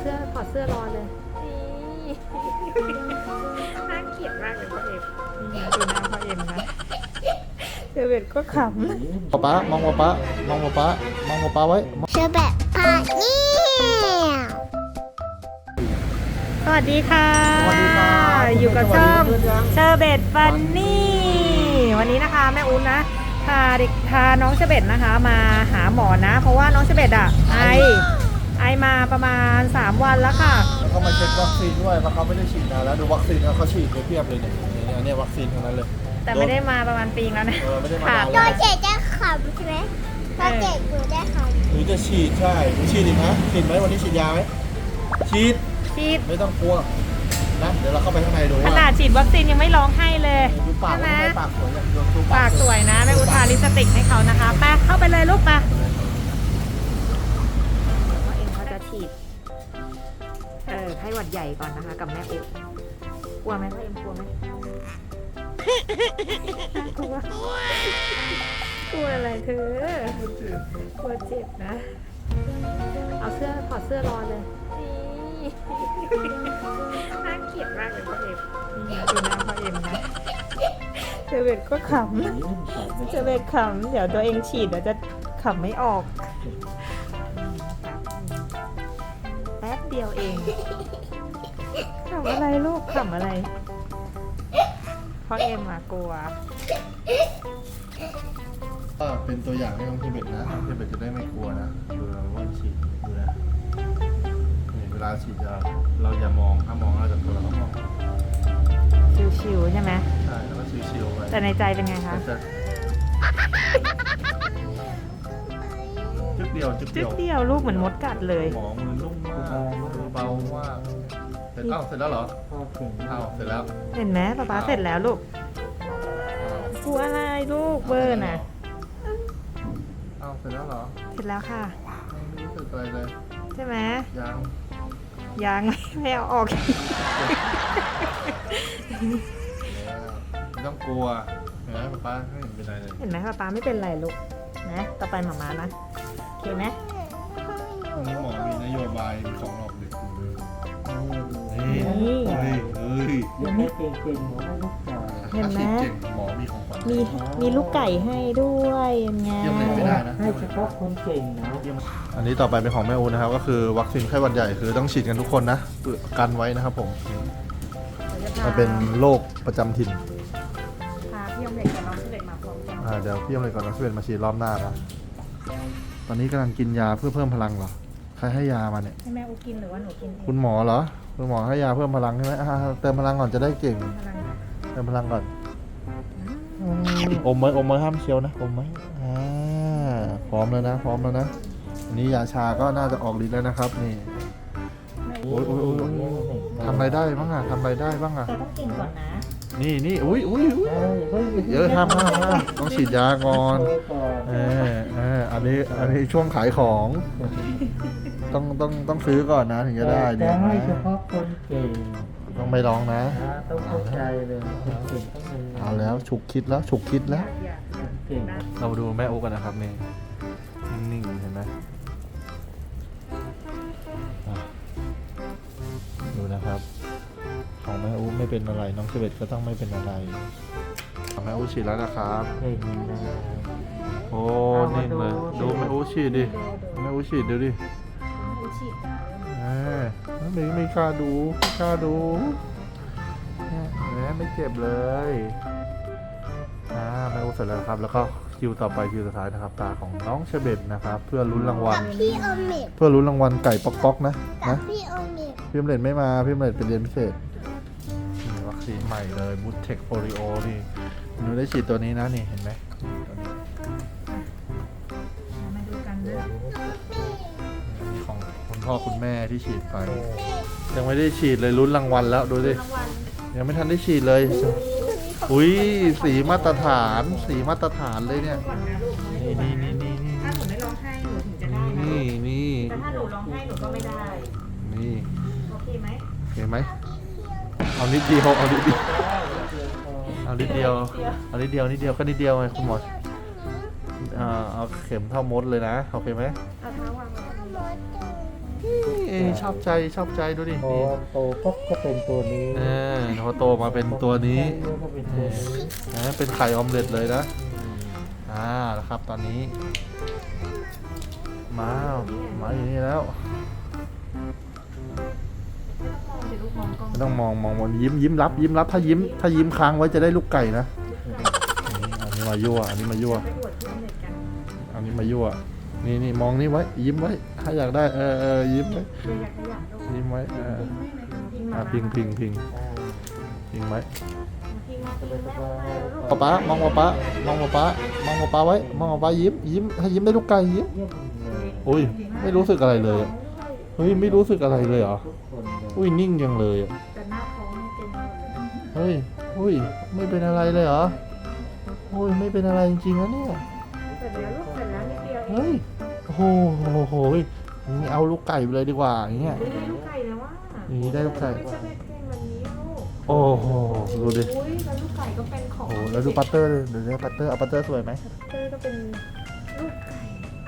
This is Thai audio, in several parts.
เสื้อถอดเสื้อรอเลยนี่น่าเกลียดมากเลยพ่อเอ็มนี่ดูหน้าพ่อเอ็มนะเดวิดก็ขป๊าป๊ามองป๊าป๊ามองป๊าป๊ามองป๊าป๊าไว้เชอแบบพาเนี่ยำสวัสดีค่ะ สวัสดีครับอยู่กับช่องสวัสดีครับเชอร์เบตฟันนี่ วันนี้นะคะแม่อุ้นนะพาเด็กพาน้องเชอร์เบตนะคะ มาหาหมอนะ เพราะว่าน้องเชอร์เบตอะไอไอ มาประมาณ 3 วันแล้วค่ะ แล้วก็มาเช็ควัคซีนด้วยเพราะเขาไม่ได้ฉีดนานแล้วดูวัคซีนเขาฉีดไปเพียบเลยเนี่ยเนี่ยเนี่ยวัคซีนทั้งนั้นเลย แต่ไม่ได้มาประมาณปีแล้วนะเออไม่ได้มาค่ะ นานตัแล้ววเจ็ดได้ขำใช่ไหมตัวเจ็ดหนูได้ขหรือจะฉีดใช่หรือฉีดอีกนะฉีดไหมวันนี้ฉีดยาไหมฉีดฉีดไม่ต้องกลัวนะเดี๋ยวเราเข้าไปข้างในดูขว่านาดฉีดวัคซีนยังไม่ร้องให้เลยดูปากใช่ไหมว่าทำไมปากสวยอย่างดูดูปากสวยนะแม่อุทาลิปสติกให้เขานะคะไปเข้าไปเลยลูกไป เออไข้หวัดใหญ่ก่อนนะคะ กับแม่อุกลัวไหมพ่อเอ็มกลัวไหมกลัวกลัวอะไรเธอกลัวเจ็บนะ เอาเสื้อถอดเสื้อรอเลยนี่น่าเกลียดมากเลยพ่อเอ็มนี่ดูหน้าพ่อเอ็มนะเจเวตก็ขำเจเวตขำเดี๋ยวตัวเองฉีดเดี๋ยวจะขำไม่ออก เดียวเองขำอะไรลูกขำอะไรพ่อเอ็มอะกลัว ก็เป็นตัวอย่างให้น้องเทเบตนะน้องเทเบตจะได้ไม่กลัวนะดูเราว่าฉีดดูนะนี่เวลาฉีดยาเราอย่ามองถ้ามองเราจะตัวเราก็มองชิวๆใช่ไหมใช่แล้วก็ชิวๆไปแต่ในใจเป็นไงคะจะ จึ๊กเดียวจึ๊กจึ๊เดีกยวเดียวลูกเหมือนมดกัดเลย หมอมือนุ่มมากมือเบามากเสร็จเอ้าเสร็จแล้วเหรอเอ้าเสร็จแล้วเห็นไหมป๊าป๊าเสร็จแล้วลูกอ้าวกลัวอะไรลูกเบอร์น่ะเอ้าเสร็จแล้วเหรอเสร็จแล้วค่ะ ไม่รู้สึกอะไรเลยใช่ไหมยังยังไม่เอาออก ไม่ต้องกลัวเห็นไหมป๊าป๊าไม่เห็นเป็นไรเลย เห็นไหมป๊าป๊าไม่เป็นไรลูกนะ ต่อไปหมามานะ โอเคไหมวันนี้หมอมีนโยบายมีของหลอกเด็กอยู่เฮ้ยนี่เฮ้ยเฮ้ยยังไม่เก่งๆหมอให้ลูกตาเห็นไหมถ้าฉีดเก่งหมอมีของขวัญมีมีลูกไก่ให้ด้วยยังไงเยี่ยมเลยไม่ได้นะให้เฉพาะคนเก่งนะอันนี้ต่อไปเป็นของแม่อูนะครับ ก็คือวัคซีนไข้หวัดใหญ่คือต้องฉีดกันทุกคนนะเพื่อกันไว้นะครับผมมันเป็นโรคประจำถิ่นพาพี่ยมเด็กกับน้องเด็กมาพร้อมกันอ่าเดี๋ยวพี่ยมเลยก่อนนะที่เป็นมาฉีดรอบหน้านะต อนนี้กำลังกินยาเพื่อเพิ่มพลังเหรอ ใครให้ยามาเนี่ย ให้แม่อุกินหรือว่าหนูกินเองคุณหมอเหรอ คุณหมอให้ยาเพิ่มพลังใช่ไหมอ่าเติมพลังก่อนจะได้เก่ง พลังงานเติมพลังก่อนอืมอมไว้อมไว้ห้ามเชียวนะอมไว้อ่าพร้อมแล้วนะ พร้อมแล้วนะ อันนี้ยาชาก็น่าจะออกฤทธิ์แล้วนะครับ นี่ โอ้ยโอ้ยโอ้ยโอ้ยทำอะไรได้บ้างอะทำอะไรได้บ้างอะแต่ต้องกินก่อนนะ นี่นี่อุ้ยอุ้ยอุ้ยเอ้ยเฮ้ยเยอะห้ามห้ามห้ามต้องฉีดยาก่อนโชว์ก่อนเออเอออันนี้อันนี้ช่วงขายของ ต้องต้องต้องซื้อก่อนนะถึงจะได้แต่เนี่ยให้เฉพาะคนเก่งต้องไม่ร้องนะ นะต้องเข้าใจเลยคนเก่งต้องมีเอาแล้วฉุกคิดแล้วฉุกคิดแล้วอย่าเก่งเรามาดูแม่โอ๊กกันนะครับนี่นิ่งๆเห็นไหม ของแม่อูไม่เป็นอะไร น้องเชเวตก็ต้องไม่เป็นอะไรของแม่อูฉีดแล้วนะครับเก่งนะโอ้นิ่งเลยดู แม่อูฉีดดิแม่อูฉีดดูดิอุฉีดนะเออไม่ไม่กล้าดูไม่กล้าดูเนี่ยแหมไม่เจ็บเลยอ่าแม่อูเสร็จแล้วครับ แล้วก็คิวต่อไปคิวสุดท้ายนะครับตาของน้องเชเบตนะครับ เพื่อลุ้นรางวัลกับพี่โอเมกเพื่อลุ้นรางวัลไก่ป๊อกป๊อกๆนะกับนะ พี่โอเมกพี่อมเล็ตไม่มาพี่อมเล็ตไปเรียนพิเศษ นี่วัคซีนใหม่เลยบูทเทคโปลิโอนี่หนูได้ฉีดตัวนี้นะนี่เห็นไหมตัวนี้มาดูกันนะนี่ของคุณพ่อคุณแม่ที่ฉีดไป ยังไม่ได้ฉีดเลยลุ้นรางวัลแล้วดูสิรางวัลยังไม่ทันได้ฉีดเลย อุ้ยสีมาตรฐาน สีมาตรฐานเลยเนี่ย ก่อนนะลูกนี่นี่นี่นี่นี่ถ้าหนูไม่ร้องไห้หนูถึงจะได้นะนี่นี่แต่ถ้าหนูร้องไห้หนูก็ไม่ได้ นี่ โอเคไหมเห็นไหม เอานิดเดียวเอานิดเดียวเอานิดเดียวเอานิดเดียวนิดเดียวก็นิดเดียวไงคุณหมออ่าเอาเข็มเท่ามดเลยนะโอเคไหมเอาเท้าวางไว้ตรงนี้เอ๊ชอบใจชอบใจดูดิพอนี่โตปุ๊บก็เป็นตัวนี้เออพอโตมาเป็นตัวนี้ก็เป็นตัวนี้นะเป็นไข่ออมเล็ตเลยนะอ่าแล้วครับตอนนี้ มามาอยู่นี่แล้ว ต้องมองมองมองยิ้มยิ้มรับ ยิ้มรับถ้ายิ้ม ถ้ายิ้มค้างไว้จะได้ลูกไก่นะอันนี้มายั่วอันนี้มายั่วอันนี้มายั่วนี่นี่มองนี่ไว้ ยิ้มไว้ ถ้าอยากได้เออเออยิ้มไว้ยิ้มไว้เออพิงมาอะพิงพิงพิงพิงไว้ป๊าป๊ามองป๊าป๊ามองป๊าป๊ามองป๊าป๊าไว้ มองป๊าป๊ายิ้มยิ้มถ้ายิ้มได้ลูกไก่ยิ้มอุ้ยไม่รู้สึกอะไรเลยอะ ฮ้ยไม่รู้สึกอะไรเลยเหรอทุกคนเลยอุ้ยนิ่งจังเลยอะแต่หน้าท้องมันเป็นหมดเลยเฮ้ยอุ้ยไม่เป็นอะไรเลยเหรอโอ้ยไม่เป็นอะไรจริงๆนะเนี่ยเสร็จแล้วลูกเสร็จแล้วนิดเดียวเองเฮ้ยโอ้โหโอ้โหนี่เอาลูกไก่ไปเลยดีกว่าอย่างเงี้ยเฮ้ยได้ลูกไก่แล้วว่าอย่างนี้ได้ลูกไก่ ไม่ใช่เป็นเก่งวันนี้ลูกโอ้โหดูดิ อุ้ยแล้วลูกไก่ก็เป็นของโอ้โหแล้วดูปัตเตอร์เลยเดี๋ยวนี้ปัตเตอร์เอาปัตเตอร์สวยไหมเตอร์ก็เป็นลูกไก่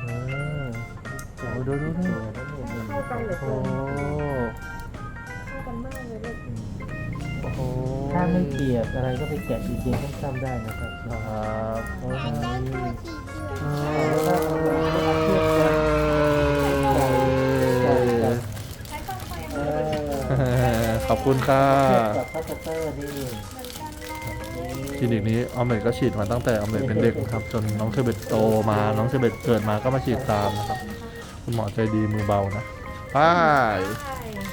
เออ โอ้โหดูดูดูเข้ากันเหลือโอ้เกิโหนเข้ากันมากเลยลูกโอ้โหถ้าไม่เปียกอะไรก็ไปแกะดีเจซ้ำๆได้นะครับครับโอ้อยากได้ยตัวสีเขียวเออขอบคุณค่ะเทียบกับพัสเตอร์นี่คลินิกนี้ออมเล็ตก็ฉีดมาตั้งแต่ออมเล็ตเป็นเด็กนะครับ จนน้องเชเบตโตมาน้องเชเบตเกิดมาก็มาฉีดตามนะครับ คุณหมอใจดีมือเบานะไป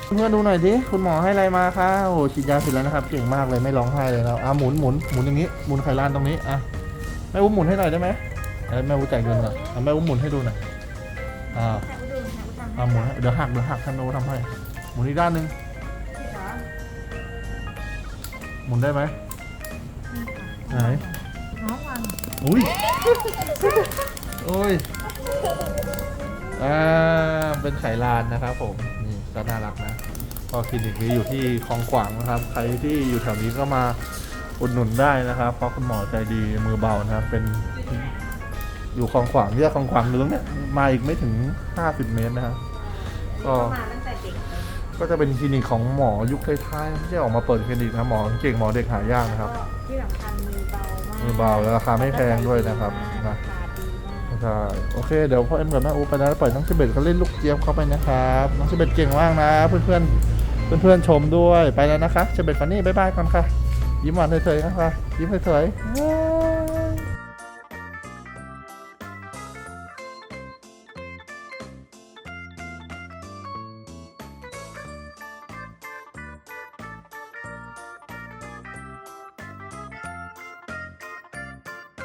เพื่อนดูหน่อยดิคุณหมอให้อะไรมาคะโอ้โหฉีดยาเสร็จแล้วนะครับเก่งมากเลยไม่ร้องไห้เลยนะอะหมุนหมุนหมุนอย่างนี้หมุนไขลานตรงนี้อะแม่อุ้มหมุนให้หน่อยได้ไหมเออแม่อุ้มจ่ายเงินก่อนอะแม่อุ้มหมุนให้ดูหน่อยอ่าอะหมุนให้เดี๋ยวหักเดี๋ยวหักท่านโนทำให้หมุนอีกด้านหนึ่งหมุนได้ไหมไหนน้องวันอุ้ยโอ้ย อ่าเป็นไขลานนะครับผมนี่ก็น่ารักนะก็คลินิกนี้อยู่ที่คลองขวางนะครับ ใครที่อยู่แถวนี้ก็มาอุดหนุนได้นะครับ เพราะคุณหมอใจดีมือเบานะครับ เป็นอยู่คลองขวางเรียกคลองขวางอยู่ตรงเนี้ยมาอีกไม่ถึง 50 เมตรนะครับก็มาตั้งแต่เด็กเลยก็จะเป็นคลินิกของหมอยุคท้ายๆไม่ใช่ออกมาเปิดคลินิกนะหมอเก่งหมอเด็กหายากนะครับก็ที่สำคัญมือเบามากมือเบาแล้วราคาไม่แพงด้วยนะครับนะ ราคาดีมาก ใช่โอเคเดี๋ยวพ่อเอ็มกับแม่อูไปนะปล่อยน้องเชเบตเขาเล่นลูกเจี๊ยบเข้าไปนะครับน้องเชเบตเก่งมากนะเพื่อนเพื่อนเพื่อนๆชมด้วยไปแล้วนะคะเชเบตฟันนี่บายบายก่อนค่ะยิ้มหวานเฉยๆนะคะยิ้มเฉยๆ